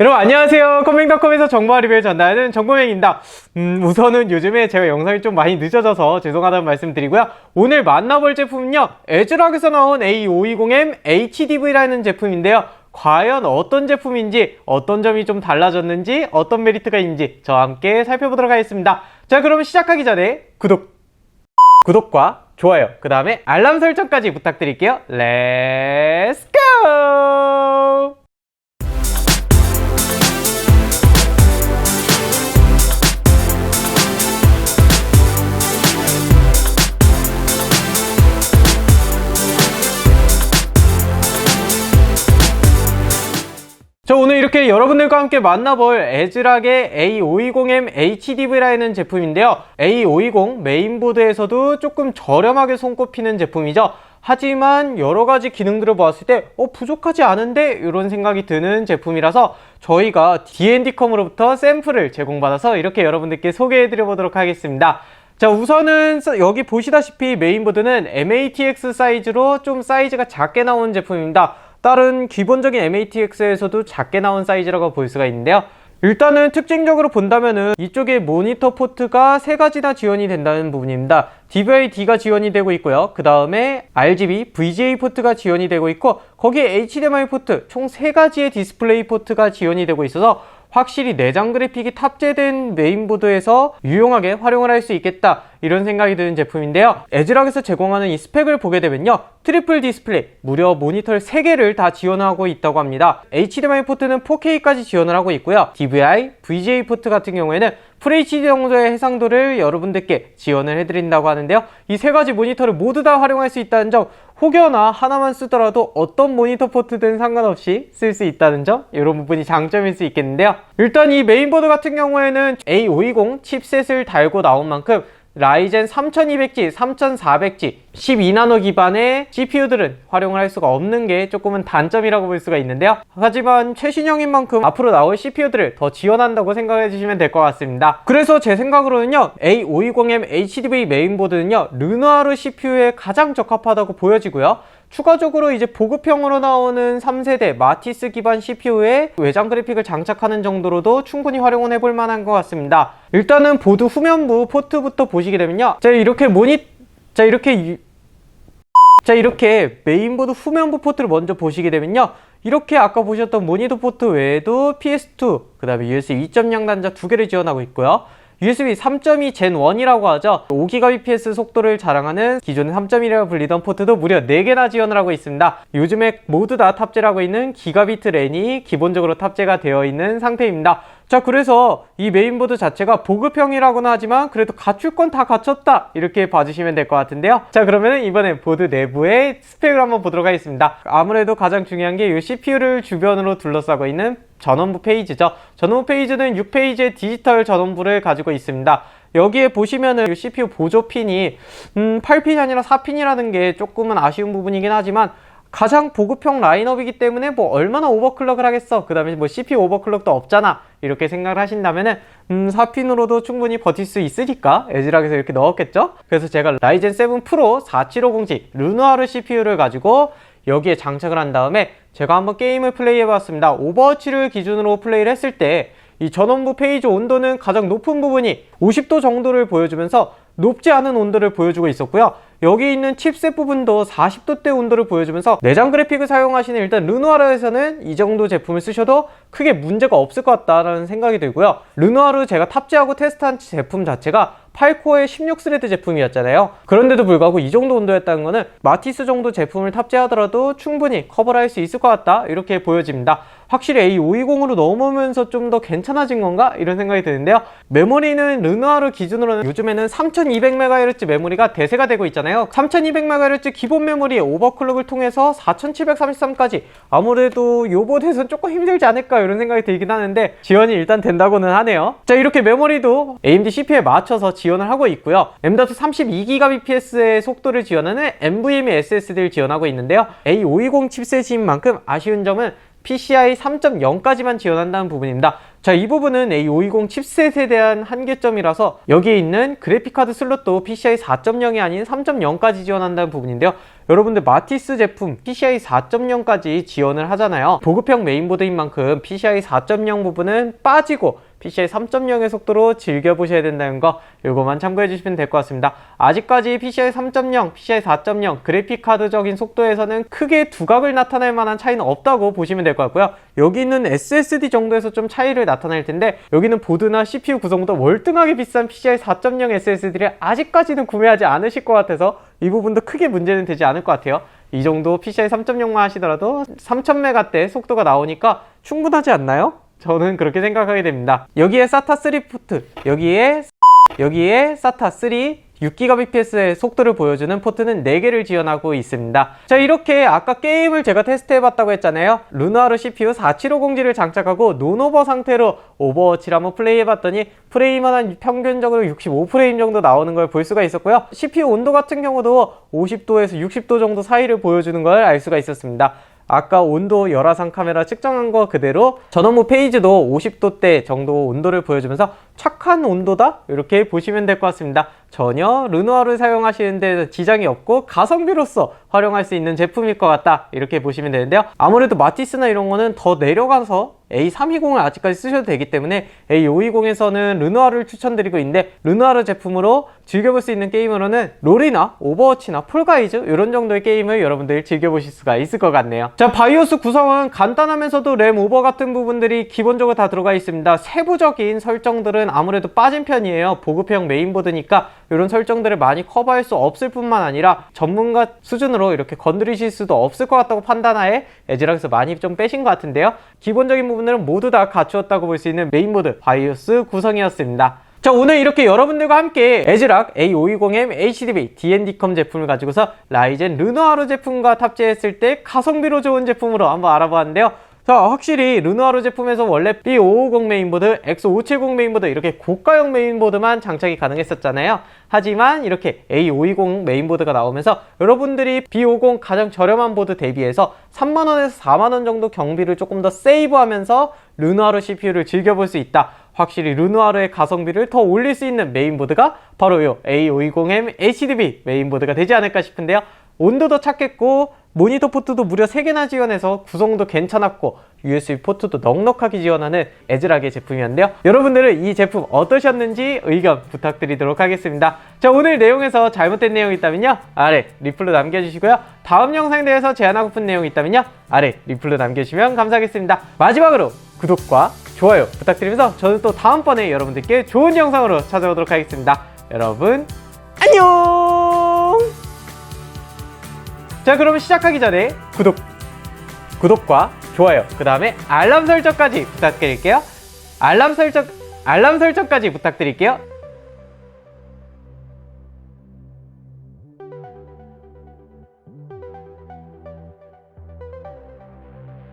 여러분 안녕하세요. 컴맹닷컴에서 정보 리뷰를 전달하는 정보맹입니다. 음, 우선은 요즘에 제가 영상이 좀 많이 늦어져서 죄송하다는 말씀 드리고요. 오늘 만나볼 제품은요 에즈락에서 나온 A520M HDV라는 제품인데요. 과연 어떤 제품인지 어떤 점이 좀 달라졌는지 어떤 메리트가 있는지 저와 함께 살펴보도록 하겠습니다. 자 그럼 시작하기 전에 구독 구독과 좋아요 그 다음에 알람 설정까지 부탁드릴게요. 렛츠 고! 이렇게 여러분들과 함께 만나볼 에즈락의 A520M HDV라는 제품인데요. A520 메인보드에서도 조금 저렴하게 손꼽히는 제품이죠. 하지만 여러 가지 기능들을 보았을 때, 어, 부족하지 않은데? 이런 생각이 드는 제품이라서 저희가 D&D컴으로부터 샘플을 제공받아서 이렇게 여러분들께 소개해드려 보도록 하겠습니다. 자 우선은 서- 여기 보시다시피 메인보드는 MATX 사이즈로 좀 사이즈가 작게 나온 제품입니다. 다른 기본적인 MATX에서도 작게 나온 사이즈라고 볼 수가 있는데요. 일단은 특징적으로 본다면은 이쪽에 모니터 포트가 세 가지나 지원이 된다는 부분입니다. DVI-D가 지원이 되고 있고요. 그 다음에 RGB, VGA 포트가 지원이 되고 있고 거기에 HDMI 포트 총 세 가지의 디스플레이 포트가 지원이 되고 있어서 확실히 내장 그래픽이 탑재된 메인보드에서 유용하게 활용을 할 수 있겠다 이런 생각이 드는 제품인데요 에즈락에서 제공하는 이 스펙을 보게 되면요 트리플 디스플레이 무려 모니터를 3개를 다 지원하고 있다고 합니다. HDMI 포트는 4K까지 지원을 하고 있고요. DVI, VGA 포트 같은 경우에는 FHD 정도의 해상도를 여러분들께 지원을 해드린다고 하는데요. 이 세 가지 모니터를 모두 다 활용할 수 있다는 점 혹여나 하나만 쓰더라도 어떤 모니터 포트든 상관없이 쓸 수 있다는 점 이런 부분이 장점일 수 있겠는데요. 일단 이 메인보드 같은 경우에는 A520 칩셋을 달고 나온 만큼 라이젠 3200G, 3400G, 12나노 기반의 GPU들은 활용을 할 수가 없는 게 조금은 단점이라고 볼 수가 있는데요. 하지만 최신형인 만큼 앞으로 나올 CPU들을 더 지원한다고 생각해 주시면 될 것 같습니다. 그래서 제 생각으로는요, A520M HDV 메인보드는요, 르누아르 CPU에 가장 적합하다고 보여지고요. 추가적으로 이제 보급형으로 나오는 3세대 마티스 기반 CPU에 외장 그래픽을 장착하는 정도로도 충분히 활용을 해볼 만한 것 같습니다. 일단은 보드 후면부 포트부터 보시게 되면요. 자, 이렇게 모니, 자, 이렇게 유- 자 이렇게 메인보드 후면부 포트를 먼저 보시게 되면요 이렇게 아까 보셨던 모니터 포트 외에도 PS2 그 다음에 USB 2.0 단자 두 개를 지원하고 있고요 USB 3.2 Gen 1이라고 하죠. 5GBps 속도를 자랑하는 기존의 3.1이라고 불리던 포트도 무려 4개나 지원을 하고 있습니다. 요즘에 모두 다 탑재를 하고 있는 기가비트 랜이 기본적으로 탑재가 되어 있는 상태입니다. 자 그래서 이 메인보드 자체가 보급형이라고는 하지만 그래도 갖출 건 다 갖췄다. 이렇게 봐주시면 될 것 같은데요. 자 그러면 이번엔 보드 내부의 스펙을 한번 보도록 하겠습니다. 아무래도 가장 중요한 게 이 CPU를 주변으로 둘러싸고 있는 전원부 페이지죠. 전원부 페이지는 6페이지의 디지털 전원부를 가지고 있습니다. 여기에 보시면은 이 CPU 보조 핀이 음, 8핀이 아니라 4핀이라는 게 조금은 아쉬운 부분이긴 하지만 가장 보급형 라인업이기 때문에 뭐 얼마나 오버클럭을 하겠어. 그 다음에 뭐 CPU 오버클럭도 없잖아. 이렇게 생각을 하신다면은 음 4핀으로도 충분히 버틸 수 있으니까 에즈락에서 이렇게 넣었겠죠? 그래서 제가 라이젠 7 프로 4750G 르누아르 CPU를 가지고 여기에 장착을 한 다음에 제가 한번 게임을 플레이해 봤습니다 오버워치를 기준으로 플레이를 했을 때 이 전원부 페이지 온도는 가장 높은 부분이 50도 정도를 보여주면서 높지 않은 온도를 보여주고 있었고요. 여기 있는 칩셋 부분도 40도대 온도를 보여주면서 내장 그래픽을 사용하시는 일단 르누아르에서는 이 정도 제품을 쓰셔도 크게 문제가 없을 것 같다라는 생각이 들고요. 르누아르 제가 탑재하고 테스트한 제품 자체가 8코어의 16스레드 제품이었잖아요. 그런데도 불구하고 이 정도 온도였다는 거는 마티스 정도 제품을 탑재하더라도 충분히 커버를 할수 있을 것 같다. 이렇게 보여집니다. 확실히 A520으로 넘으면서 좀 더 괜찮아진 건가? 이런 생각이 드는데요. 메모리는 르누아르 기준으로는 요즘에는 3200MHz 메모리가 대세가 되고 있잖아요. 3200MHz 기본 메모리의 오버클럭을 통해서 4733까지 아무래도 요보드에서 조금 힘들지 않을까 이런 생각이 들긴 하는데 지원이 일단 된다고는 하네요. 자 이렇게 메모리도 AMD CPU에 맞춰서 지원을 하고 있고요. M.2 32GBps의 속도를 지원하는 NVMe SSD를 지원하고 있는데요. A520 칩셋인 만큼 아쉬운 점은 PCI 3.0까지만 지원한다는 부분입니다. 자, 이 부분은 A520 칩셋에 대한 한계점이라서 여기에 있는 그래픽카드 슬롯도 PCI 4.0이 아닌 3.0까지 지원한다는 부분인데요. 여러분들 마티스 제품 PCI 4.0까지 지원을 하잖아요. 보급형 메인보드인 만큼 PCI 4.0 부분은 빠지고 PCI 3.0의 속도로 즐겨보셔야 된다는 거 이거만 참고해 주시면 될 것 같습니다. 아직까지 PCI 3.0, PCI 4.0 그래픽카드적인 속도에서는 크게 두각을 나타낼 만한 차이는 없다고 보시면 될 것 같고요. 여기 있는 SSD 정도에서 좀 차이를 나타낼 텐데 여기는 보드나 CPU 구성도 월등하게 비싼 PCI 4.0 SSD를 아직까지는 구매하지 않으실 것 같아서 이 부분도 크게 문제는 되지 않을 것 같아요. 이 정도 PCI 3.0만 하시더라도 3000메가대 속도가 나오니까 충분하지 않나요? 저는 그렇게 생각하게 됩니다. 여기에 SATA 3 포트, 여기에 여기에 SATA 3 6GBps의 속도를 보여주는 포트는 4개를 지원하고 있습니다. 자, 이렇게 아까 게임을 제가 테스트해봤다고 했잖아요. 루나르 CPU 4750G를 장착하고 논오버 상태로 오버워치를 한번 플레이해봤더니 프레임은 한 평균적으로 65프레임 정도 나오는 걸 볼 수가 있었고요. CPU 온도 같은 경우도 50도에서 60도 정도 사이를 보여주는 걸 알 수가 있었습니다. 아까 온도 열화상 카메라 측정한 거 그대로 전원무 페이지도 50도 대 정도 온도를 보여주면서 착한 온도다? 이렇게 보시면 될 것 같습니다. 전혀 르누아를 사용하시는 데 지장이 없고 가성비로서 활용할 수 있는 제품일 것 같다. 이렇게 보시면 되는데요. 아무래도 마티스나 이런 거는 더 내려가서 A320을 아직까지 쓰셔도 되기 때문에 A520에서는 르누아를 추천드리고 있는데 르누아르 제품으로 즐겨볼 수 있는 게임으로는 롤이나 오버워치나 폴가이즈 이런 정도의 게임을 여러분들 즐겨보실 수가 있을 것 같네요. 자 바이오스 구성은 간단하면서도 램 오버 같은 부분들이 기본적으로 다 들어가 있습니다. 세부적인 설정들은 아무래도 빠진 편이에요. 보급형 메인보드니까 이런 설정들을 많이 커버할 수 없을 뿐만 아니라 전문가 수준으로 이렇게 건드리실 수도 없을 것 같다고 판단하에 에즈락에서 많이 좀 빼신 것 같은데요. 기본적인 부분들은 모두 다 갖추었다고 볼 수 있는 메인보드 바이오스 구성이었습니다. 자 오늘 이렇게 여러분들과 함께 에즈락 A520M HDB D&D컴 제품을 가지고서 라이젠 르누아르 제품과 탑재했을 때 가성비로 좋은 제품으로 한번 알아보았는데요. 자 확실히 르누아르 제품에서 원래 B550 메인보드, X570 메인보드 이렇게 고가형 메인보드만 장착이 가능했었잖아요. 하지만 이렇게 A520 메인보드가 나오면서 여러분들이 B50 가장 저렴한 보드 대비해서 3만원에서 4만원 정도 경비를 조금 더 세이브하면서 르누아르 CPU를 즐겨볼 수 있다. 확실히 르누아르의 가성비를 더 올릴 수 있는 메인보드가 바로 이 A520M HDB 메인보드가 되지 않을까 싶은데요. 온도도 찾겠고 모니터 포트도 무려 3개나 지원해서 구성도 괜찮았고 USB 포트도 넉넉하게 지원하는 에즈락의 제품이었는데요. 여러분들은 이 제품 어떠셨는지 의견 부탁드리도록 하겠습니다. 자 오늘 내용에서 잘못된 내용이 있다면요. 아래 리플로 남겨주시고요. 다음 영상에 대해서 제안하고픈 내용이 있다면요. 아래 리플로 남겨주시면 감사하겠습니다. 마지막으로 구독과 좋아요 부탁드리면서 저는 또 다음번에 여러분들께 좋은 영상으로 찾아오도록 하겠습니다. 여러분 안녕! 자 그럼 시작하기 전에 구독 구독과 좋아요 그 다음에 알람 설정까지 부탁드릴게요. 알람 설정 알람 설정까지 부탁드릴게요